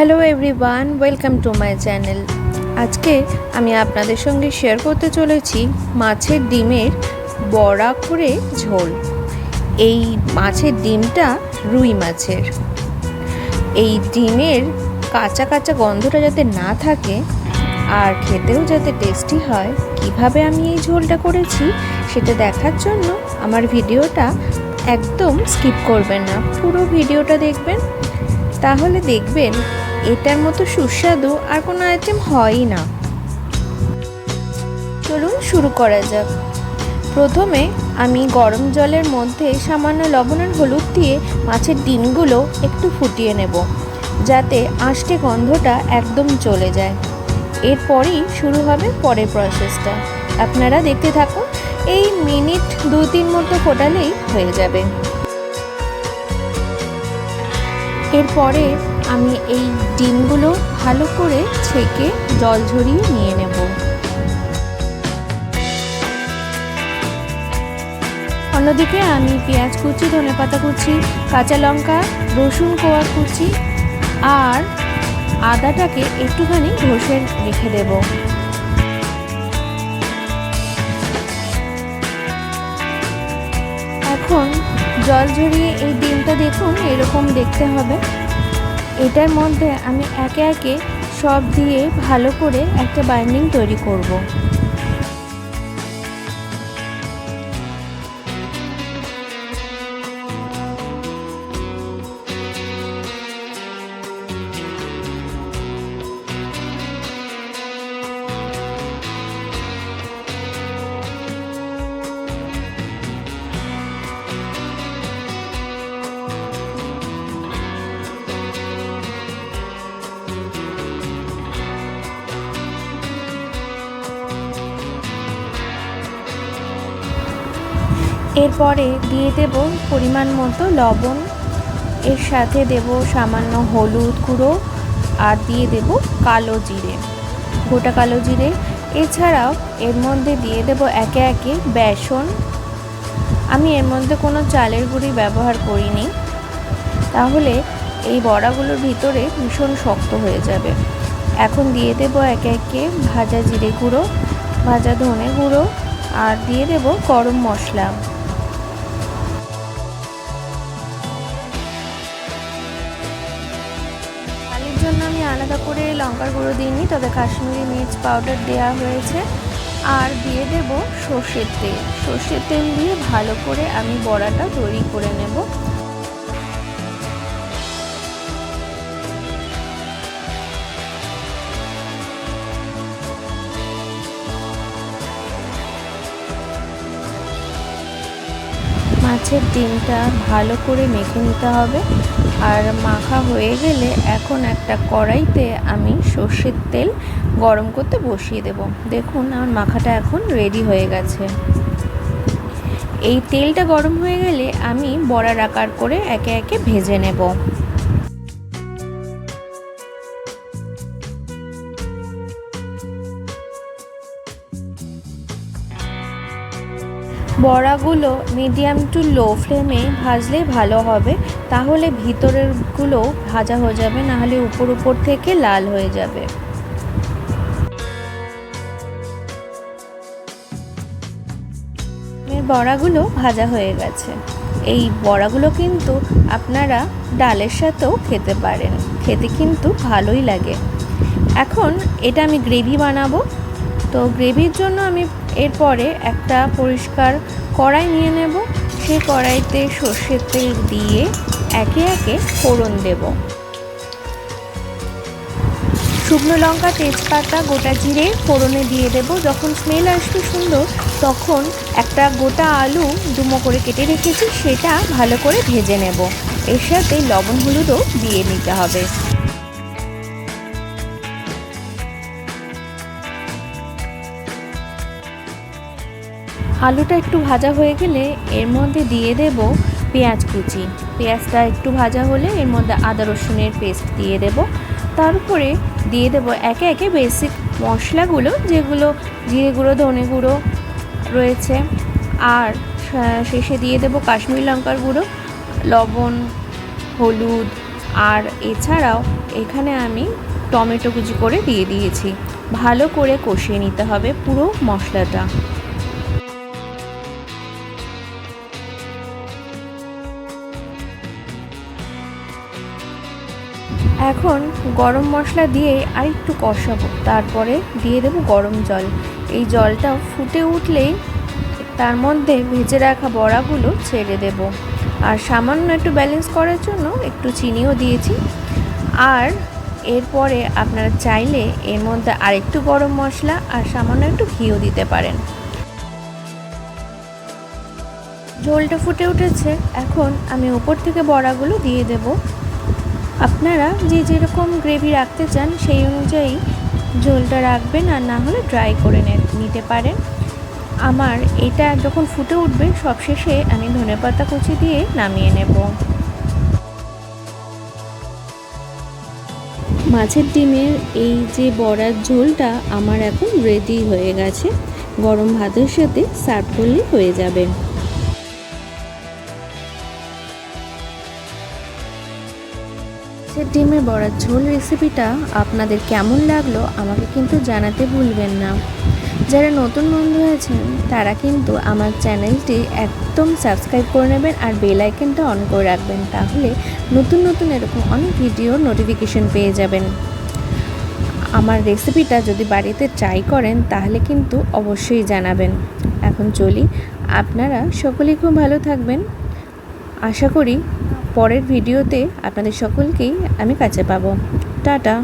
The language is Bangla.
Hello everyone, welcome to my channel. আজকে আমি আপনাদের সঙ্গে শেয়ার করতে চলেছি মাছের ডিমের বড়া করে ঝোল। এই মাছের ডিমটা রুই মাছের। এই ডিমের কাঁচা কাঁচা গন্ধটা যাতে না থাকে আর খেতেও যাতে টেস্টি হয়, কীভাবে আমি এই ঝোলটা করেছি সেটা দেখার জন্য আমার ভিডিওটা একদম স্কিপ করবেন না। পুরো ভিডিওটা দেখবেন। তাহলে দেখবেন এটার মতো সুস্বাদু আর কোনো আইটেম হয়ই না। চলুন শুরু করা যাক। প্রথমে আমি গরম জলের মধ্যে সামান্য লবণ আর হলুদ দিয়ে মাছের ডিমগুলো একটু ফুটিয়ে নেব, যাতে আষ্টে গন্ধটা একদম চলে যায়। এরপরই শুরু হবে পরের প্রসেসটা আপনারা দেখতে থাকুন, এই মিনিট দু তিন মতো ফোটালেই হয়ে যাবে। এরপরে আমি এই ডিমগুলো ভালো করে ছেঁকে জল ঝরিয়ে নিয়ে নেব। অন্যদিকে আমি পেঁয়াজ কুচি ধনেপাতা কুচি, কাঁচা লঙ্কা, রসুন কোয়া কুচি আর আদাটাকে একটুখানি ঘষে রেখে দেব। এখন জল ঝরিয়ে এই ডিমটা দেখুন এরকম দেখতে হবে। এটার মধ্যে আমি একে একে সব দিয়ে ভালো করে একটা বাইন্ডিং তৈরি করব। এরপরে দিয়ে দেব পরিমাণ মতো লবণ। এর সাথে দেব সামান্য হলুদ গুঁড়ো আর দিয়ে দেব কালো জিরে, গোটা কালো জিরে। এছাড়াও এর মধ্যে দিয়ে দেব একে একে বেসন। আমি এর মধ্যে কোনো চালের গুঁড়ি ব্যবহার করিনি। তাহলে এই বড়াগুলোর ভিতরে ভীষণ শক্ত হয়ে যাবে। এখন দিয়ে দেব একে একে ভাজা জিরে গুঁড়ো, ভাজা ধনে গুঁড়ো আর দিয়ে দেব গরম মশলা। জন্য আমি আলাদা করে লঙ্কার গুঁড়ো দিইনি, তবে কাশ্মীরি মির্চ পাউডার দেওয়া হয়েছে। আর দিয়ে দেব সর্ষের তেল। সর্ষের তেল দিয়ে ভালো করে আমি বড়াটা তৈরি করে নেব। মাছের ডিমটা ভালো করে মেখে নিতে হবে। আর মাখা হয়ে গেলে এখন একটা কড়াইতে আমি সর্ষের তেল গরম করতে বসিয়ে দেব। দেখুন, আমার মাখাটা এখন রেডি হয়ে গেছে। এই তেলটা গরম হয়ে গেলে আমি বড়ার আকার করে একে একে ভেজে নেব। বড়াগুলো মিডিয়াম টু লো ফ্লেমে ভাজলেই ভালো হবে, তাহলে ভিতরেরগুলো ভাজা হয়ে যাবে, নাহলে উপর উপর থেকে লাল হয়ে যাবে। বড়াগুলো ভাজা হয়ে গেছে। এই বড়াগুলো কিন্তু আপনারা ডালের সাথেও খেতে পারেন, খেতে কিন্তু ভালোই লাগে। এখন এটা আমি গ্রেভি বানাবো। তো গ্রেভির জন্য আমি এরপরে একটা পরিষ্কার কড়াই নিয়ে নেব। সেই কড়াইতে সর্ষের তেল দিয়ে একে একে ফোড়ন দেব। শুকনো লঙ্কা, তেজপাতা, গোটা জিরে ফোড়নে দিয়ে দেব। যখন স্মেল আসবে সুন্দর, তখন একটা গোটা আলু ডুমো করে কেটে রেখেছি, সেটা ভালো করে ভেজে নেব। এর সাথে লবণ, হলুদও দিয়ে নিতে হবে। আলুটা একটু ভাজা হয়ে গেলে এর মধ্যে দিয়ে দেব পেঁয়াজ কুচি। পেঁয়াজটা একটু ভাজা হলে এর মধ্যে আদা রসুনের পেস্ট দিয়ে দেব। তারপরে দিয়ে দেব একে একে বেসিক মশলাগুলো, যেগুলো জিরে গুঁড়ো, ধনে গুঁড়ো রয়েছে। আর শেষে দিয়ে দেব কাশ্মীর লঙ্কার গুঁড়ো, লবণ, হলুদ। আর এছাড়াও এখানে আমি টমেটো কুচি করে দিয়ে দিয়েছি। ভালো করে কষিয়ে নিতে হবে পুরো মশলাটা। এখন গরম মশলা দিয়ে আর একটু কষাবো। তারপরে দিয়ে দেবো গরম জল। এই জলটা ফুটে উঠলেই তার মধ্যে ভেজে রাখা বড়াগুলো ছেড়ে দেব। আর সামান্য একটু ব্যালেন্স করার জন্য একটু চিনিও দিয়েছি। আর এরপরে আপনারা চাইলে এর মধ্যে আরেকটু গরম মশলা আর সামান্য একটু ঘিও দিতে পারেন। ঝোলটা ফুটে উঠেছে। এখন আমি উপর থেকে বড়াগুলো দিয়ে দেব। আপনারা যে যেরকম গ্রেভি রাখতে চান, সেই অনুযায়ী ঝোলটা রাখবেন আর না হলে ড্রাই করে নিতে পারেন। আমার এটা যখন ফুটে উঠবে, সবশেষে আমি ধনেপাতা কুচি দিয়ে নামিয়ে নেব। মাছের ডিমের এই যে বড়ার ঝোলটা আমার এখন রেডি হয়ে গেছে। গরম ভাতের সাথে সার্ভ করলে হয়ে যাবে। মাছের ডিমের বড়ার ঝোল রেসিপিটা আপনাদের কেমন লাগল আমাকে কিন্তু জানাতে ভুলবেন না। যারা নতুন বন্ধু আছেন, তারা কিন্তু আমার চ্যানেলটি একদম সাবস্ক্রাইব করে নেবেন আর বেল আইকনটা অন করে রাখবেন, তাহলে নতুন নতুন এরকম অনেক ভিডিও নোটিফিকেশন পেয়ে যাবেন। আমার রেসিপিটা যদি বাড়িতে ট্রাই করেন, তাহলে কিন্তু অবশ্যই জানাবেন। এখন চলি, আপনারা সকলেই খুব ভালো থাকবেন। আশা করি পরের ভিডিওতে আপনাদের সকলকেই আমি কাছে পাবো। টাটা।